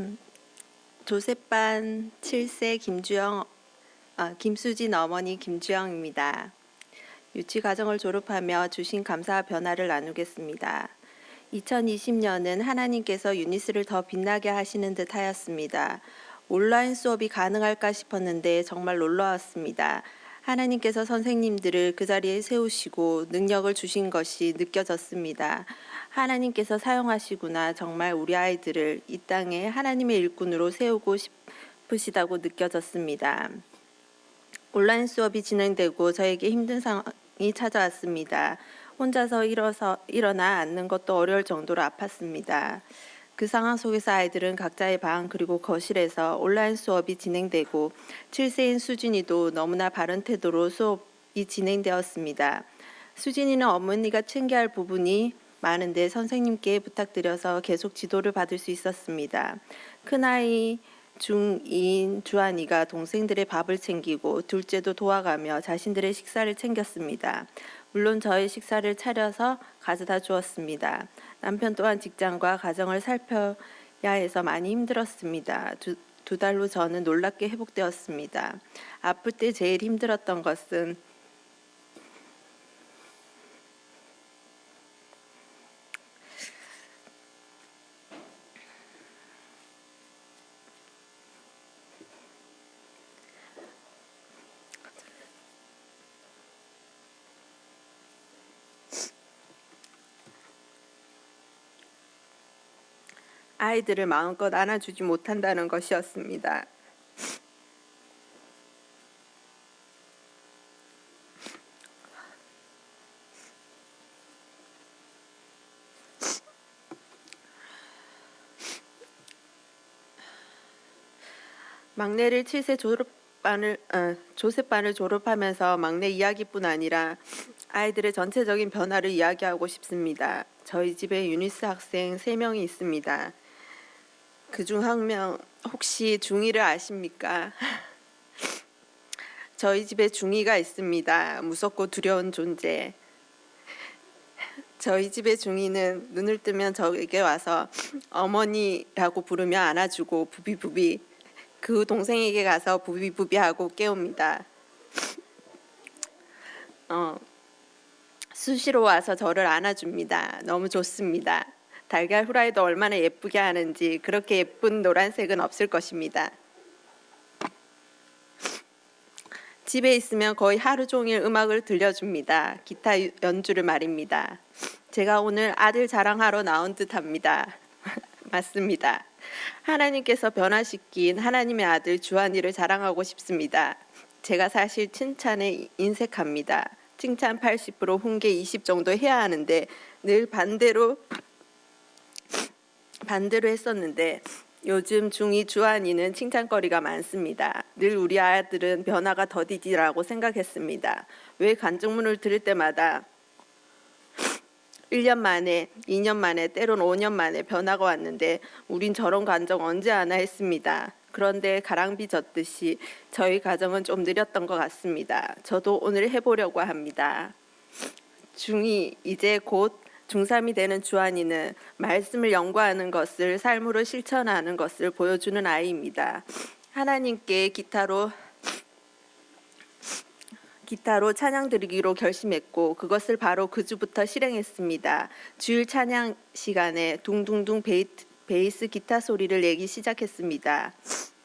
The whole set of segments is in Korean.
음, 조셉반 7세 김주영, 아, 김수진 어머니 김주영입니다. 유치 과정을 졸업하며 주신 감사와 변화를 나누겠습니다. 2020년은 하나님께서 유니스를 더 빛나게 하시는 듯 하였습니다. 온라인 수업이 가능할까 싶었는데 정말 놀라웠습니다. 하나님께서 선생님들을 그 자리에 세우시고 능력을 주신 것이 느껴졌습니다. 하나님께서 사용하시구나. 정말 우리 아이들을 이 땅에 하나님의 일꾼으로 세우고 싶으시다고 느껴졌습니다. 온라인 수업이 진행되고 저에게 힘든 상황이 찾아왔습니다. 혼자서 일어서 일어나 앉는 것도 어려울 정도로 아팠습니다. 그 상황 속에서 아이들은 각자의 방 그리고 거실에서 온라인 수업이 진행되고 7세인 수진이도 너무나 바른 태도로 수업이 진행되었습니다. 수진이는 어머니가 챙겨야 할 부분이 많은데 선생님께 부탁드려서 계속 지도를 받을 수 있었습니다. 큰아이 중2인 주한이가 동생들의 밥을 챙기고 둘째도 도와가며 자신들의 식사를 챙겼습니다. 물론 저의 식사를 차려서 가져다 주었습니다. 남편 또한 직장과 가정을 살펴야 해서 많이 힘들었습니다. 두, 두 달로 저는 놀랍게 회복되었습니다. 아플 때 제일 힘들었던 것은 아이들을 마음껏 안아주지 못한다는 것이었습니다. 막내를 7세 졸업반을 어, 조셉반을 졸업하면서 막내 이야기뿐 아니라 아이들의 전체적인 변화를 이야기하고 싶습니다. 저희 집에 유니스 학생 3명이 있습니다. 그 중 한 명 혹시 중이를 아십니까? 저희 집에 중이가 있습니다. 무섭고 두려운 존재. 저희 집의 중이는 눈을 뜨면 저에게 와서 어머니라고 부르며 안아주고 부비부비 그 동생에게 가서 부비부비 하고 깨웁니다. 어, 수시로 와서 저를 안아줍니다. 너무 좋습니다. 달걀 후라이도 얼마나 예쁘게 하는지 그렇게 예쁜 노란색은 없을 것입니다. 집에 있으면 거의 하루 종일 음악을 들려줍니다. 기타 연주를 말입니다. 제가 오늘 아들 자랑하러 나온 듯합니다. 맞습니다. 하나님께서 변화시킨 하나님의 아들 주한이를 자랑하고 싶습니다. 제가 사실 칭찬에 인색합니다. 칭찬 80% 훈계 20 정도 해야 하는데 늘 반대로 반대로 했었는데 요즘 중2 주한이는 칭찬거리가 많습니다. 늘 우리 아들은 변화가 더디지라고 생각했습니다. 왜 간증문을 들을 때마다 1년 만에, 2년 만에, 때론 5년 만에 변화가 왔는데 우린 저런 감정 언제 하나 했습니다. 그런데 가랑비 젖듯이 저희 가정은 좀 느렸던 것 같습니다. 저도 오늘 해보려고 합니다. 중2 이제 곧 중3이 되는 주한이는 말씀을 연구하는 것을 삶으로 실천하는 것을 보여주는 아이입니다. 하나님께 기타로 기타로 찬양 드리기로 결심했고 그것을 바로 그 주부터 실행했습니다. 주일 찬양 시간에 둥둥둥 베이트, 베이스 기타 소리를 내기 시작했습니다.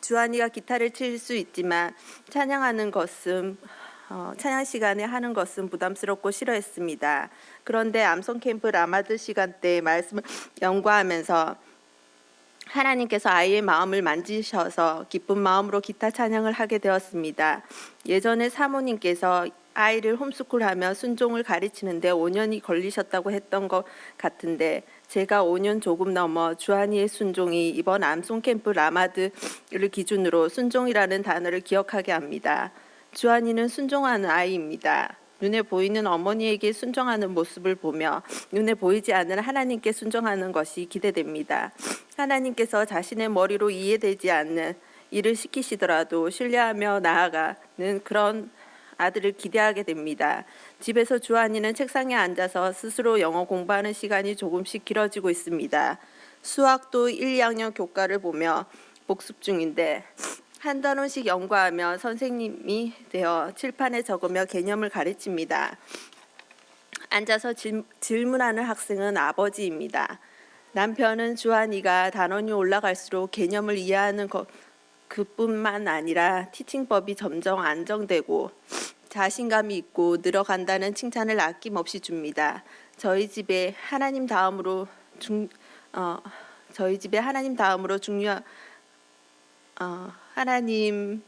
주한이가 기타를 칠 수 있지만 찬양하는 것은 어, 찬양 시간에 하는 것은 부담스럽고 싫어했습니다. 그런데 암송 캠프 라마드 시간 때 말씀을 연구하면서 하나님께서 아이의 마음을 만지셔서 기쁜 마음으로 기타 찬양을 하게 되었습니다. 예전에 사모님께서 아이를 홈스쿨하며 순종을 가르치는데 5년이 걸리셨다고 했던 것 같은데 제가 5년 조금 넘어 주한이의 순종이 이번 암송 캠프 라마드를 기준으로 순종이라는 단어를 기억하게 합니다. 주한이는 순종하는 아이입니다. 눈에 보이는 어머니에게 순종하는 모습을 보며 눈에 보이지 않는 하나님께 순종하는 것이 기대됩니다. 하나님께서 자신의 머리로 이해되지 않는 일을 시키시더라도 신뢰하며 나아가는 그런 아들을 기대하게 됩니다. 집에서 주한이는 책상에 앉아서 스스로 영어 공부하는 시간이 조금씩 길어지고 있습니다. 수학도 1, 2학년 교과를 보며 복습 중인데 한 단원씩 연구하며 선생님이 되어 칠판에 적으며 개념을 가르칩니다. 앉아서 질, 질문하는 학생은 아버지입니다. 남편은 주한이가 단원이 올라갈수록 개념을 이해하는 것 그뿐만 아니라 티칭법이 점점 안정되고 자신감이 있고 늘어간다는 칭찬을 아낌없이 줍니다. 저희 집에 하나님 다음으로 중 어, 저희 집에 하나님 다음으로 중요한 어, 하나님을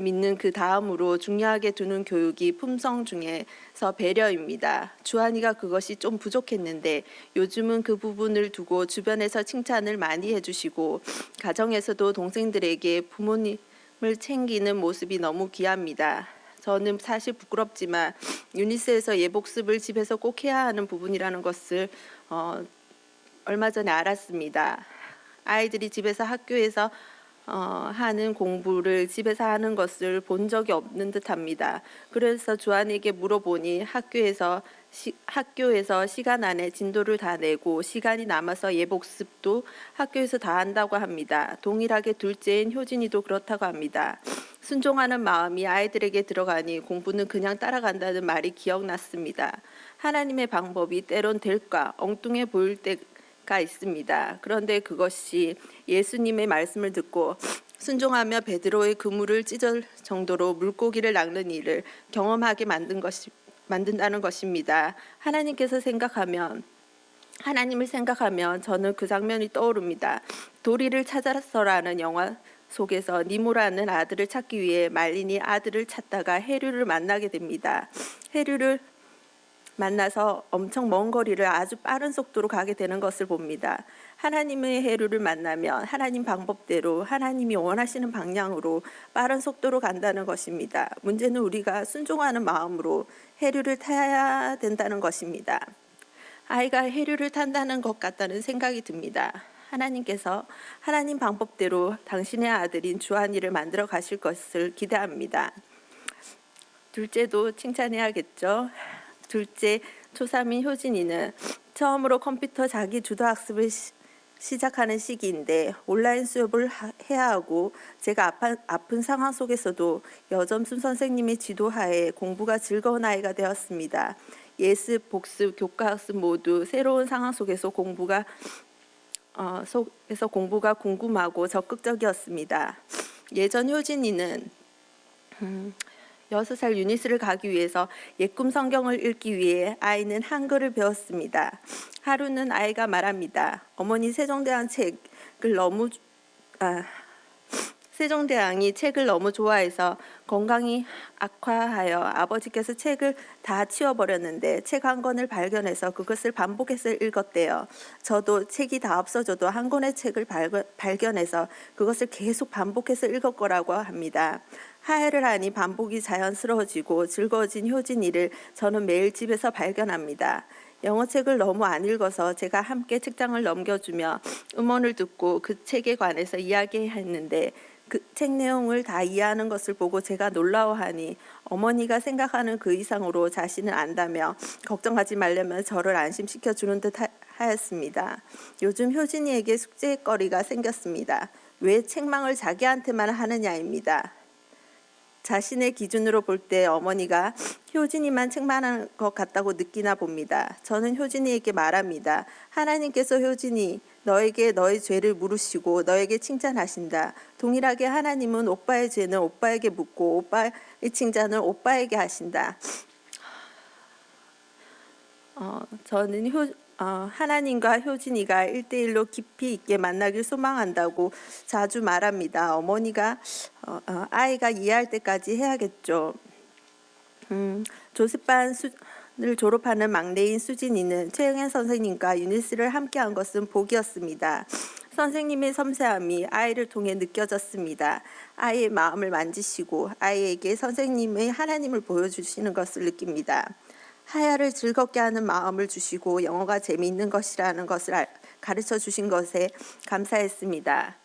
믿는 그 다음으로 중요하게 두는 교육이 품성 중에서 배려입니다. 주한이가 그것이 좀 부족했는데 요즘은 그 부분을 두고 주변에서 칭찬을 많이 해주시고 가정에서도 동생들에게 부모님을 챙기는 모습이 너무 귀합니다. 저는 사실 부끄럽지만 유니스에서 예복습을 집에서 꼭 해야 하는 부분이라는 것을 어, 얼마 전에 알았습니다. 아이들이 집에서 학교에서 어, 하는 공부를 집에서 하는 것을 본 적이 없는 듯합니다. 그래서 주한에게 물어보니 학교에서 시, 학교에서 시간 안에 진도를 다 내고 시간이 남아서 예복습도 학교에서 다 한다고 합니다. 동일하게 둘째인 효진이도 그렇다고 합니다. 순종하는 마음이 아이들에게 들어가니 공부는 그냥 따라간다는 말이 기억났습니다. 하나님의 방법이 때론 될까 엉뚱해 보일 때 가 있습니다. 그런데 그것이 예수님의 말씀을 듣고 순종하며 베드로의 그물을 찢을 정도로 물고기를 낚는 일을 경험하게 만든 것이 만든다는 것입니다. 하나님께서 생각하면 하나님을 생각하면 저는 그 장면이 떠오릅니다. 도리를 찾아서라는 영화 속에서 니모라는 아들을 찾기 위해 말린이 아들을 찾다가 해류를 만나게 됩니다. 해류를 만나서 엄청 먼 거리를 아주 빠른 속도로 가게 되는 것을 봅니다. 하나님의 해류를 만나면 하나님 방법대로 하나님이 원하시는 방향으로 빠른 속도로 간다는 것입니다. 문제는 우리가 순종하는 마음으로 해류를 타야 된다는 것입니다. 아이가 해류를 탄다는 것 같다는 생각이 듭니다. 하나님께서 하나님 방법대로 당신의 아들인 주한이를 만들어 가실 것을 기대합니다. 둘째도 칭찬해야겠죠. 둘째 초3인 효진이는 처음으로 컴퓨터 자기 주도 학습을 시, 시작하는 시기인데 온라인 수업을 하, 해야 하고 제가 아파, 아픈 상황 속에서도 여점순 선생님의 지도하에 공부가 즐거운 아이가 되었습니다. 예습, 복습, 교과학습 모두 새로운 상황 속에서 공부가 어, 속에서 공부가 궁금하고 적극적이었습니다. 예전 효진이는 음, 여섯 살 유니스를 가기 위해서 예꿈 성경을 읽기 위해 아이는 한글을 배웠습니다. 하루는 아이가 말합니다. 어머니 세종대왕 책을 너무 아, 세종대왕이 책을 너무 좋아해서 건강이 악화하여 아버지께서 책을 다 치워버렸는데 책 한 권을 발견해서 그것을 반복해서 읽었대요. 저도 책이 다 없어져도 한 권의 책을 발견, 발견해서 그것을 계속 반복해서 읽을 거라고 합니다. 하야를 하니 반복이 자연스러워지고 즐거워진 효진이를 저는 매일 집에서 발견합니다. 영어 책을 너무 안 읽어서 제가 함께 책장을 넘겨주며 음원을 듣고 그 책에 관해서 이야기했는데 그 책 내용을 다 이해하는 것을 보고 제가 놀라워하니 어머니가 생각하는 그 이상으로 자신을 안다며 걱정하지 말려면 저를 안심시켜 주는 듯 하- 하였습니다. 요즘 효진이에게 숙제거리가 생겼습니다. 왜 책망을 자기한테만 하느냐입니다. 자신의 기준으로 볼 때 어머니가 효진이만 책망하는 것 같다고 느끼나 봅니다. 저는 효진이에게 말합니다. 하나님께서 효진이 너에게 너의 죄를 물으시고 너에게 칭찬하신다. 동일하게 하나님은 오빠의 죄는 오빠에게 묻고 오빠의 칭찬을 오빠에게 하신다. 어, 저는 효, 어, 하나님과 효진이가 일대일로 깊이 있게 만나길 소망한다고 자주 말합니다. 어머니가 어, 어, 아이가 이해할 때까지 해야겠죠. 음, 조셉반 수를 졸업하는 막내인 수진이는 최영현 선생님과 유니스를 함께한 것은 복이었습니다. 선생님의 섬세함이 아이를 통해 느껴졌습니다. 아이의 마음을 만지시고 아이에게 선생님의 하나님을 보여주시는 것을 느낍니다. 하야를 즐겁게 하는 마음을 주시고 영어가 재미있는 것이라는 것을 알- 가르쳐 주신 것에 감사했습니다.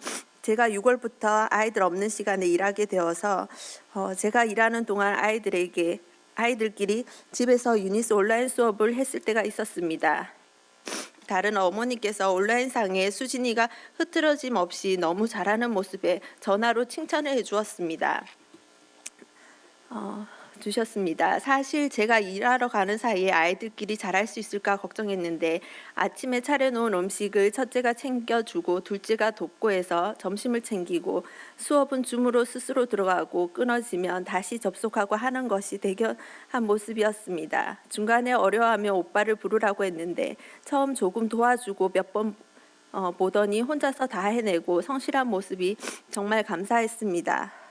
제가 6월부터 아이들 없는 시간에 일하게 되어서 어, 제가 일하는 동안 아이들에게 아이들끼리 집에서 유니스 온라인 수업을 했을 때가 있었습니다. 다른 어머니께서 온라인상에 수진이가 흐트러짐 없이 너무 잘하는 모습에 전화로 칭찬을 해주었습니다. 어, 주셨습니다. 사실 제가 일하러 가는 사이에 아이들끼리 잘할 수 있을까 걱정했는데 아침에 차려놓은 음식을 첫째가 챙겨주고 둘째가 돕고 해서 점심을 챙기고 수업은 줌으로 스스로 들어가고 끊어지면 다시 접속하고 하는 것이 대견한 모습이었습니다. 중간에 어려워하며 오빠를 부르라고 했는데 처음 조금 도와주고 몇번 어, 보더니 혼자서 다 해내고 성실한 모습이 정말 감사했습니다.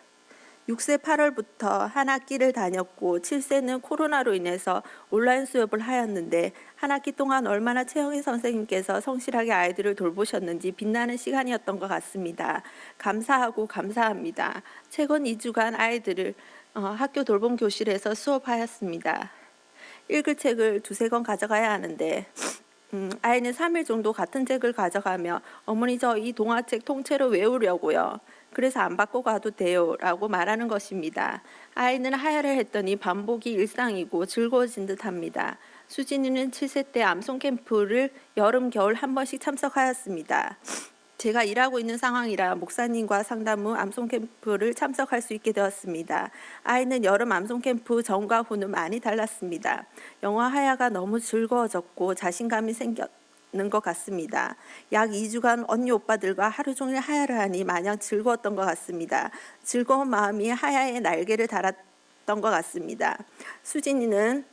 6세 8월부터 한 학기를 다녔고 7세는 코로나로 인해서 온라인 수업을 하였는데 한 학기 동안 얼마나 최영희 선생님께서 성실하게 아이들을 돌보셨는지 빛나는 시간이었던 것 같습니다. 감사하고 감사합니다. 최근 2주간 아이들을 어, 학교 돌봄 교실에서 수업하였습니다. 읽을 책을 두세 권 가져가야 하는데 음, 아이는 3일 정도 같은 책을 가져가며 어머니 저 이 동화책 통째로 외우려고요. 그래서 안 받고 가도 돼요라고 말하는 것입니다. 아이는 하야를 했더니 반복이 일상이고 즐거워진 듯합니다. 수진이는 7세 때 암송 캠프를 여름 겨울 한 번씩 참석하였습니다. 제가 일하고 있는 상황이라 목사님과 상담 후 암송 캠프를 참석할 수 있게 되었습니다. 아이는 여름 암송 캠프 전과 후는 많이 달랐습니다. 영어 하야가 너무 즐거워졌고 자신감이 생겼 는 것 같습니다. 약 2주간 언니 오빠들과 하루 종일 하야를 하니 마냥 즐거웠던 것 같습니다. 즐거운 마음이 하야의 날개를 달았던 것 같습니다. 수진이는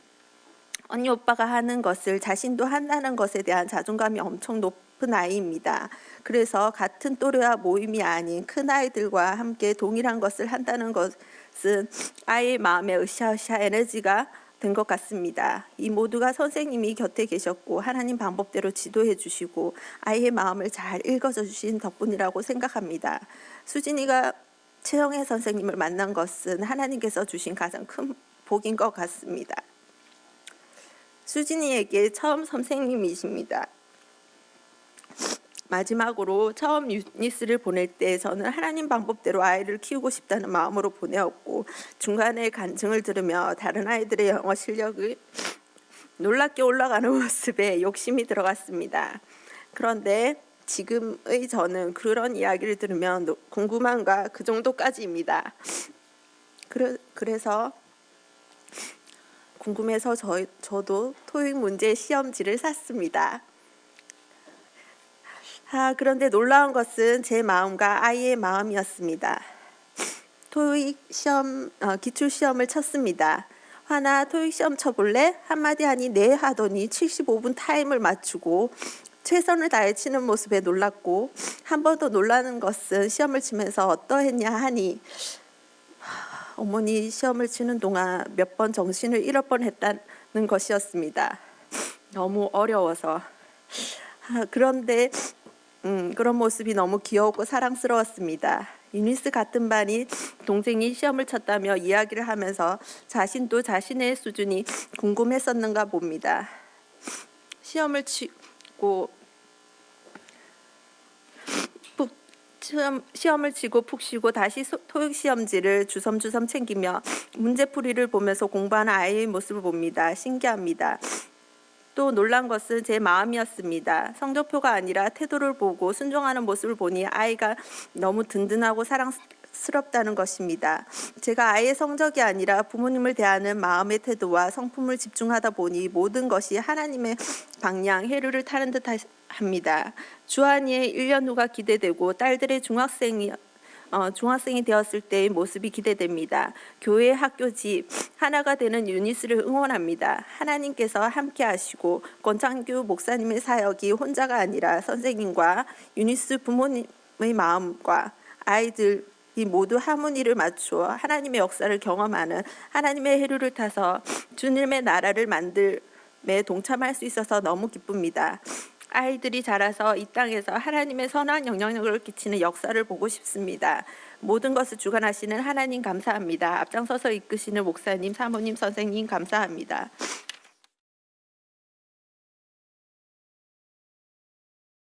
언니 오빠가 하는 것을 자신도 한다는 것에 대한 자존감이 엄청 높 은 아이입니다. 그래서 같은 또래와 모임이 아닌 큰 아이들과 함께 동일한 것을 한다는 것은 아이의 마음에 으쌰으쌰 에너지가 된 것 같습니다. 이 모두가 선생님이 곁에 계셨고 하나님 방법대로 지도해 주시고 아이의 마음을 잘 읽어줘 주신 덕분이라고 생각합니다. 수진이가 최영애 선생님을 만난 것은 하나님께서 주신 가장 큰 복인 것 같습니다. 수진이에게 처음 선생님이십니다. 마지막으로 처음 유니스를 보낼 때 저는 하나님 방법대로 아이를 키우고 싶다는 마음으로 보내었고 중간에 간증을 들으며 다른 아이들의 영어 실력을 놀랍게 올라가는 모습에 욕심이 들어갔습니다. 그런데 지금의 저는 그런 이야기를 들으면 노- 궁금함과 그 정도까지입니다. 그래, 그래서 궁금해서 저, 저도 토익 문제 시험지를 샀습니다. 아, 그런데 놀라운 것은 제 마음과 아이의 마음이었습니다. 토익 시험 어, 기출 시험을 쳤습니다. 하나 토익 시험 쳐볼래? 한마디 하니 네 하더니 75분 타임을 맞추고 최선을 다해 치는 모습에 놀랐고 한 번 더 놀라는 것은 시험을 치면서 어떠했냐 하니 하, 어머니 시험을 치는 동안 몇 번 정신을 잃을 뻔했다는 것이었습니다. 너무 어려워서 아, 그런데 음, 그런 모습이 너무 귀엽고 사랑스러웠습니다. 유니스 같은 반이 동생이 시험을 쳤다며 이야기를 하면서 자신도 자신의 수준이 궁금했었는가 봅니다. 시험을 치고 푹 시험, 시험을 치고 푹 쉬고 다시 소- 토익 시험지를 주섬주섬 챙기며 문제풀이를 보면서 공부하는 아이의 모습을 봅니다. 신기합니다. 또 놀란 것은 제 마음이었습니다. 성적표가 아니라 태도를 보고 순종하는 모습을 보니 아이가 너무 든든하고 사랑스럽다는 것입니다. 제가 아이의 성적이 아니라 부모님을 대하는 마음의 태도와 성품을 집중하다 보니 모든 것이 하나님의 방향, 해류를 타는 듯 합니다. 주한이의 1년 후가 기대되고 딸들의 중학생이 어, 중학생이 되었을 때의 모습이 기대됩니다. 교회, 학교, 집 하나가 되는 유니스를 응원합니다. 하나님께서 함께 하시고 권창규 목사님의 사역이 혼자가 아니라 선생님과 유니스 부모님의 마음과 아이들 이 모두 하모니를 맞추어 하나님의 역사를 경험하는 하나님의 해류를 타서 주님의 나라를 만들에 동참할 수 있어서 너무 기쁩니다. 아이들이 자라서 이 땅에서 하나님의 선한 영향력을 끼치는 역사를 보고 싶습니다. 모든 것을 주관하시는 하나님 감사합니다. 앞장서서 이끄시는 목사님, 사모님, 선생님 감사합니다.